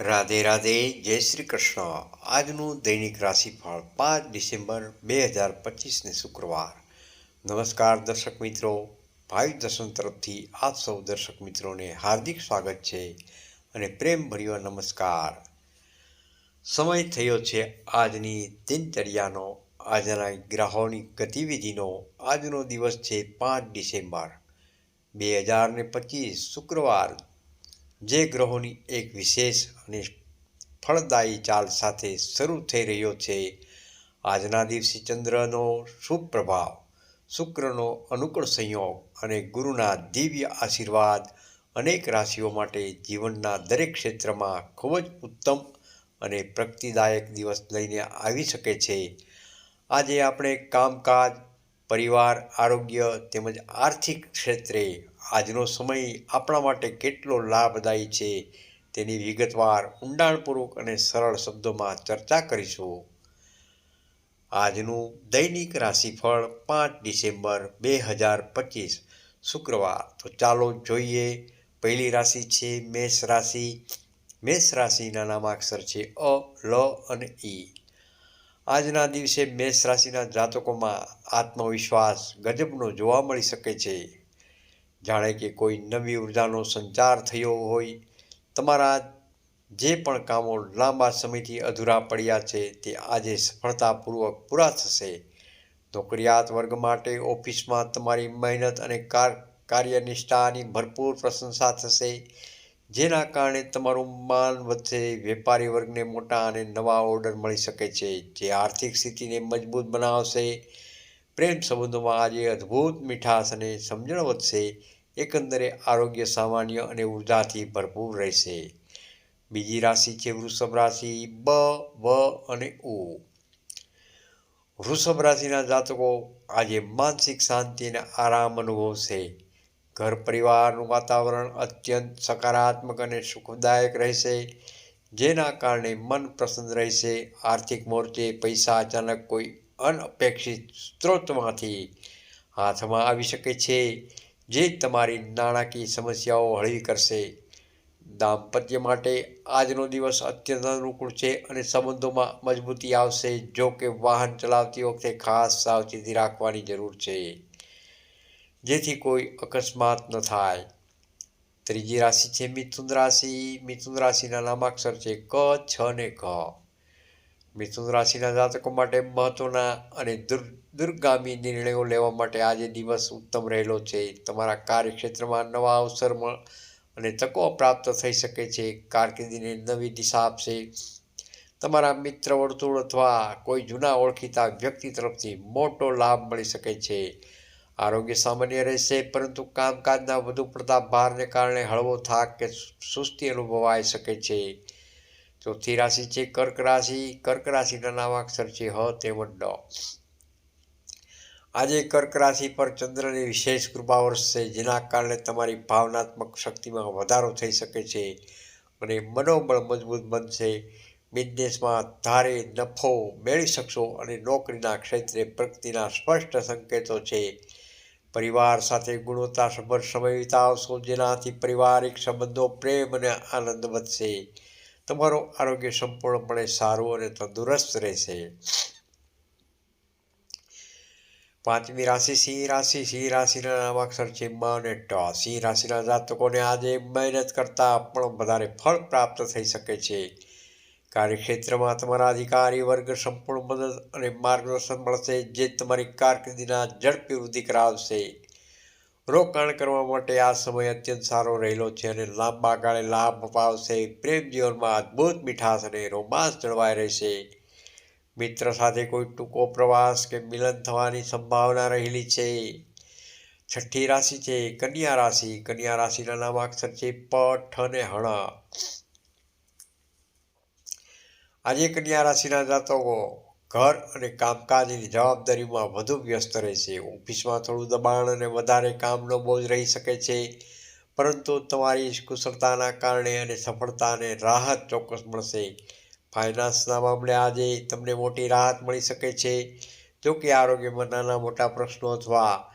રાધે રાધે, જય શ્રી કૃષ્ણ. આજનું દૈનિક રાશિફળ પાંચ ડિસેમ્બર બે હજાર પચીસને શુક્રવાર. નમસ્કાર દર્શક મિત્રો. ભાઈ દર્શન તરફથી આપ સૌ દર્શક મિત્રોને હાર્દિક સ્વાગત છે અને પ્રેમભર્યો નમસ્કાર. સમય થયો છે આજની દિનચર્યાનો. આજના ગ્રહોની ગતિવિધિનો આજનો દિવસ છે પાંચ ડિસેમ્બર. બે હજાર પચીસ શુક્રવાર જે ગ્રહોની એક વિશેષ અને ફળદાયી ચાલ સાથે શરૂ થઈ રહ્યો છે, આજના દિવસે ચંદ્રનો શુભ પ્રભાવ, શુક્રનો અનુકૂળ સંયોગ અને ગુરુના દિવ્ય આશીર્વાદ અનેક રાશિઓ માટે જીવનના દરેક ક્ષેત્રમાં ખૂબ જ ઉત્તમ અને પ્રગતિદાયક દિવસ લઈને આવી શકે છે. આજે આપણે કામકાજ પરિવાર, આરોગ્ય તેમજ આર્થિક ક્ષેત્રે આજનો સમય આપણા માટે કેટલો લાભદાયી છે તેની વિગતવાર ઊંડાણપૂર્વક અને સરળ શબ્દોમાં ચર્ચા કરીશું. આજનું દૈનિક રાશિફળ પાંચ ડિસેમ્બર બે હજાર પચીસ, શુક્રવાર. તો ચાલો જોઈએ, પહેલી રાશિ છે મેષ રાશિ. મેષ રાશિના નામાક્ષર છે અ, લ અને ઈ. આજના દિવસે મેષ રાશિના જાતકોમાં આત્મવિશ્વાસ ગજબનો જોવા મળી શકે છે. જાણે કે કોઈ નવી ઉર્જાનો સંચાર થયો હોય, તમારા જે પણ કામો લાંબા સમયથી અધૂરા પડ્યા છે, તે આજે સફળતાપૂર્વક પૂરા થશે. નોકરિયાત વર્ગ માટે ઓફિસમાં તમારી મહેનત અને કાર કાર્યનિષ્ઠાની ભરપૂર પ્રશંસા થશે. જેના કારણે તમારું માન વધશે, વેપારી વર્ગને મોટા અને નવા ઓર્ડર મળી શકે છે, જે આર્થિક સ્થિતિને મજબૂત બનાવશે. પ્રેમ સંબંધોમાં આજે અદ્ભુત મીઠાશ અને સમજણ વધશે. એકંદરે આરોગ્ય સામાન્ય અને ઉર્જાથી ભરપૂર રહેશે. બીજી રાશિ છે વૃષભ રાશિ, બ, વ અને ઉ. વૃષભ રાશિના જાતકો આજે માનસિક શાંતિ અને આરામ અનુભવશે. ઘર પરિવારનું વાતાવરણ અત્યંત સકારાત્મક અને સુખદાયક રહેશે, જેના કારણે મન પ્રસન્ન રહેશે. આર્થિક મોરચે પૈસા અચાનક કોઈ અનઅપેક્ષિત સ્ત્રોતમાંથી હાથમાં આવી શકે છે, જે તમારી નાણાકીય સમસ્યાઓ હળવી કરશે. દાંપત્ય માટે આજનો દિવસ અત્યંત અનુકૂળ છે અને સંબંધોમાં મજબૂતી આવશે, જો કે વાહન ચલાવતી વખતે ખાસ સાવચેતી રાખવાની જરૂર છે. જેથી કોઈ અકસ્માત ન થાય. ત્રીજી રાશિ છે મિથુન રાશિ. મિથુન રાશિના નામાક્ષર છે ક, છ ને ક મિથુન રાશિના જાતકો માટે મહત્વના અને દુર દૂરગામી નિર્ણયો લેવા માટે આજે દિવસ ઉત્તમ રહેલો છે. તમારા કાર્યક્ષેત્રમાં નવા અવસર અને તકો પ્રાપ્ત થઈ શકે છે. કારકિર્દીને નવી દિશા આપશે. તમારા મિત્ર વર્તુળ અથવા કોઈ જૂના ઓળખીતા વ્યક્તિ તરફથી મોટો લાભ મળી શકે છે. આરોગ્ય સામાન્ય રહેશે, પરંતુ કામકાજના વધુ પડતા ભારને કારણે હળવો થાક કે સુસ્તી અનુભવાઈ શકે છે. ચોથી રાશિ છે કર્ક રાશિ. કર્ક રાશિના નામાક્ષર છે હ તેમજ ડ. આજે કર્ક રાશિ પર ચંદ્રની વિશેષ કૃપા વરસશે, જેના કારણે તમારી ભાવનાત્મક શક્તિમાં વધારો થઈ શકે છે અને મનોબળ મજબૂત બનશે. બિઝનેસમાં ધારે નફો મેળવી શકશો અને નોકરીના ક્ષેત્રે પ્રગતિના સ્પષ્ટ સંકેતો છે. પરિવાર સાથે ગુણવત્તાસભર સમય વિતાવશો જેનાથી પારિવારિક સંબંધો પ્રેમ અને આનંદ વધશે. તમારું આરોગ્ય સંપૂર્ણપણે સારું અને તંદુરસ્ત રહેશે. પાંચમી રાશિ, સિંહ રાશિ. સિંહ રાશિના નામાક્ષર છે મ અને ટ સિંહ રાશિના જાતકોને આજે મહેનત કરતાં પણ વધારે ફળ પ્રાપ્ત થઈ શકે છે. કાર્યક્ષેત્રમાં તમારા અધિકારી વર્ગ સંપૂર્ણ મદદ અને માર્ગદર્શન મળશે, જે તમારી કારકિર્દીના ઝડપી વૃદ્ધિ કરાવશે. રોકાણ કરવા માટે આ સમય અત્યંત સારો રહેલો છે અને લાંબા ગાળે લાભ અપાવશે. પ્રેમ જીવનમાં અદ્ભુત મીઠાશ અને રોમાંસ જળવાઈ રહેશે. મિત્ર સાથે કોઈ ટૂંકો પ્રવાસ કે મિલન થવાની સંભાવના રહેલી છે. છઠ્ઠી રાશિ છે, કન્યા રાશિ. કન્યા રાશિના નામાક્ષર છે, પઠ અને હણ. આજે કન્યા રાશિના જાતકો ઘર અને કામકાજની જવાબદારીમાં વધુ વ્યસ્ત રહેશે ઓફિસમાં થોડું દબાણ અને વધારે કામનો બોજ રહી શકે છે. પરંતુ તમારી કુશળતાના કારણે અને સફળતાને રાહત ચોક્કસ મળશે. ફાઇનાન્સના મામલે આજે તમને મોટી રાહત મળી શકે છે. જો કે આરોગ્યમાં નાના મોટા પ્રશ્નો અથવા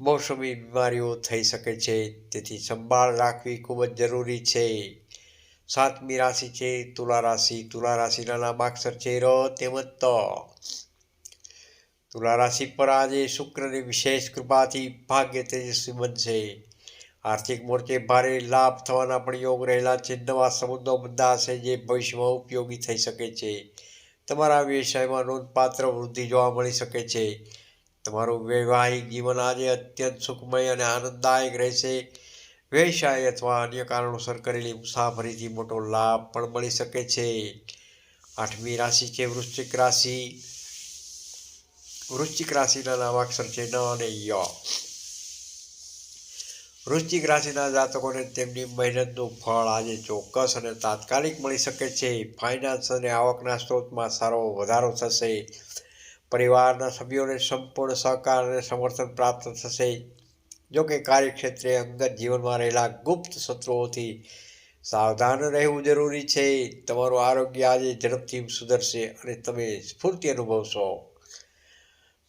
મોસમી બીમારીઓ થઈ શકે છે. તેથી સંભાળ રાખવી ખૂબ જ જરૂરી છે. સાતમી રાશિ છે, તુલા રાશિ, તુલા રાશિના નામાક્ષર છે ર તેમજ ત તુલા રાશિ પર આજે શુક્રની વિશેષ કૃપાથી ભાગ્ય તેજસ્વી બનશે. આર્થિક મોરચે ભારે લાભ થવાના પણ યોગ રહેલા છે. નવા સંબંધો બંધાશે જે ભવિષ્યમાં ઉપયોગી થઈ શકે છે. તમારા વ્યવસાયમાં નોંધપાત્ર વૃદ્ધિ જોવા મળી શકે છે. તમારું વૈવાહિક જીવન આજે અત્યંત સુખમય અને આનંદદાયક રહેશે. વ્યવસાય અથવા અન્ય કારણોસર કરેલી મુસાફરીથી મોટો લાભ પણ મળી શકે છે. આઠમી રાશિ છે વૃશ્ચિક રાશિ. વૃશ્ચિક રાશિના નામાક્ષર છે ન અને ય વૃશ્ચિક રાશિના જાતકોને તેમની મહેનતનું ફળ આજે ચોક્કસ અને તાત્કાલિક મળી શકે છે. ફાઇનાન્સ અને આવકના સ્ત્રોતમાં સારો વધારો થશે. પરિવારના સભ્યોને સંપૂર્ણ સહકાર અને સમર્થન પ્રાપ્ત થશે. જોકે કાર્યક્ષેત્રે અંગત જીવનમાં રહેલા ગુપ્ત શત્રુઓથી સાવધાન રહેવું જરૂરી છે. તમારું આરોગ્ય આજે ઝડપથી સુધરશે અને તમે સ્ફૂર્તિ અનુભવશો.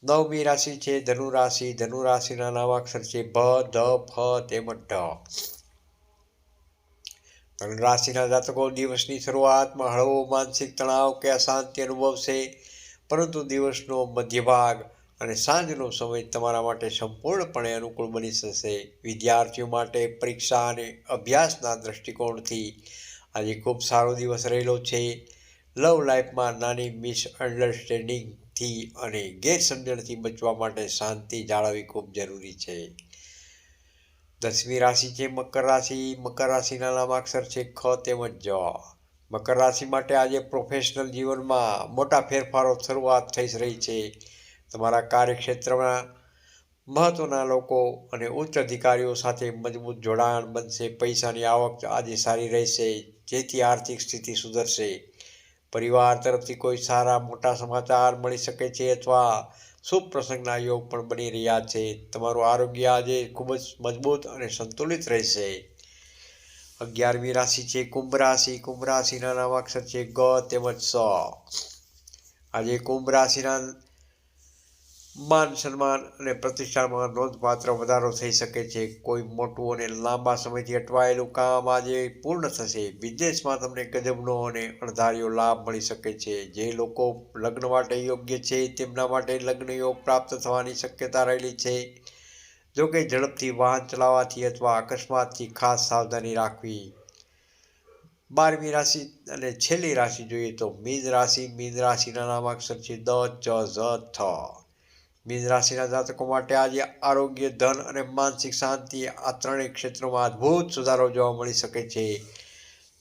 નવમી રાશિ છે ધનુ રાશિ ધનુ રાશિના નામાક્ષર છે ભ, ધ, ફ, તેમજ ઢ. ધનુ રાશિના જાતકો દિવસની શરૂઆતમાં હળવો માનસિક તણાવ કે અશાંતિ અનુભવશે. પરંતુ દિવસનો મધ્ય ભાગ અને સાંજનો સમય તમારા માટે સંપૂર્ણપણે અનુકૂળ બની જશે. વિદ્યાર્થીઓ માટે પરીક્ષા અને અભ્યાસના દૃષ્ટિકોણથી આજે ખૂબ સારો દિવસ રહેલો છે. લવ લાઈફમાં નાની મિસઅન્ડરસ્ટેન્ડિંગથી અને ગેરસમજણથી બચવા માટે શાંતિ જાળવવી ખૂબ જરૂરી છે. દસમી રાશિ છે મકર રાશિ. મકર રાશિના નામાક્ષર છે ખ તેમજ જ. મકર રાશિ માટે આજે પ્રોફેશનલ જીવનમાં મોટા ફેરફારો શરૂઆત થઈ રહી છે. તમારા કાર્યક્ષેત્રમાં મહત્ત્વના લોકો અને ઉચ્ચ અધિકારીઓ સાથે મજબૂત જોડાણ બનશે, પૈસાની આવક આજે સારી રહેશે, જેથી આર્થિક સ્થિતિ સુધરશે. પરિવાર તરફથી કોઈ સારા મોટા સમાચાર મળી શકે છે અથવા શુભ પ્રસંગના યોગ પણ બની રહ્યા છે. તમારું આરોગ્ય આજે ખૂબ જ મજબૂત અને સંતુલિત રહેશે. અગિયારમી રાશિ છે કુંભ રાશિ. કુંભ રાશિના નામાક્ષર છે ગ તેમજ સ. આજે કુંભ રાશિના માન સન્માન અને પ્રતિષ્ઠામાં નોંધપાત્ર વધારો થઈ શકે છે. કોઈ મોટું અને લાંબા સમયથી અટવાયેલું કામ આજે પૂર્ણ થશે. બિઝનેસમાં તમને ગજબનો અને અણધાર્યો લાભ મળી શકે છે. જે લોકો લગ્ન માટે યોગ્ય છે, તેમના માટે લગ્ન યોગ પ્રાપ્ત થવાની શક્યતા રહેલી છે. જોકે ઝડપથી વાહન ચલાવવાથી અથવા અકસ્માતથી ખાસ સાવધાની રાખવી. બારમી રાશિ અને છેલ્લી રાશિ જોઈએ તો મીન રાશિ, મીન રાશિના નામાક્ષર છે દ, ચ, ઝ, થ. મીન જાતકો માટે આજે આરોગ્ય, ધન અને માનસિક શાંતિ આ ત્રણેય ક્ષેત્રોમાં અદ્ભુત સુધારો જોવા મળી શકે છે.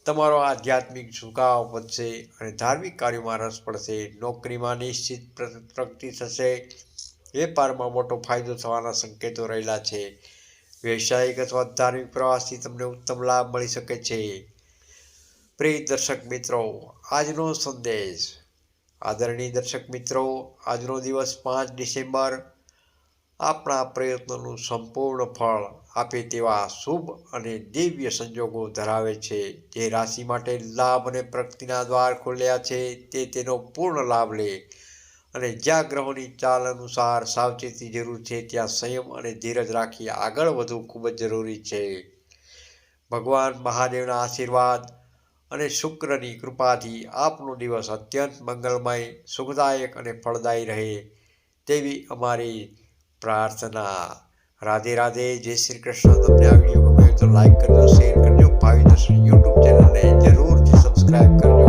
તમારો આધ્યાત્મિક ઝુકાવ વધશે અને ધાર્મિક કાર્યોમાં રસ પડશે. નોકરીમાં નિશ્ચિત પ્રગતિ થશે. વેપારમાં મોટો ફાયદો થવાના સંકેતો રહેલા છે. વ્યવસાયિક અથવા ધાર્મિક પ્રવાસથી તમને ઉત્તમ લાભ મળી શકે છે. પ્રિય દર્શક મિત્રો, આજનો સંદેશ આદરણીય દર્શક મિત્રો, આજનો દિવસ પાંચ ડિસેમ્બર. આપણા પ્રયત્નોનું સંપૂર્ણ ફળ આપે તેવા શુભ અને દિવ્ય સંજોગો ધરાવે છે. જે રાશિ માટે લાભ અને પ્રગતિના દ્વાર ખોલ્યા છે, તે તેનો પૂર્ણ લાભ લે. અને જ્યાં ગ્રહોની ચાલ અનુસાર સાવચેતી જરૂર છે, ત્યાં સંયમ અને ધીરજ રાખી આગળ વધવું ખૂબ જ જરૂરી છે. ભગવાન મહાદેવના આશીર્વાદ અને શુક્રની કૃપાથી આપનો દિવસ અત્યંત મંગલમય, સુખદાયક અને ફળદાયી રહે તેવી અમારી પ્રાર્થના. રાધે રાધે, જય શ્રી કૃષ્ણ. તમને આ વીડિયો ગમ્યો તો લાઈક કરજો શેર કરજો ભાવિ દર્શન યુટ્યુબ ચેનલને જરૂરથી સબસ્ક્રાઈબ કરજો.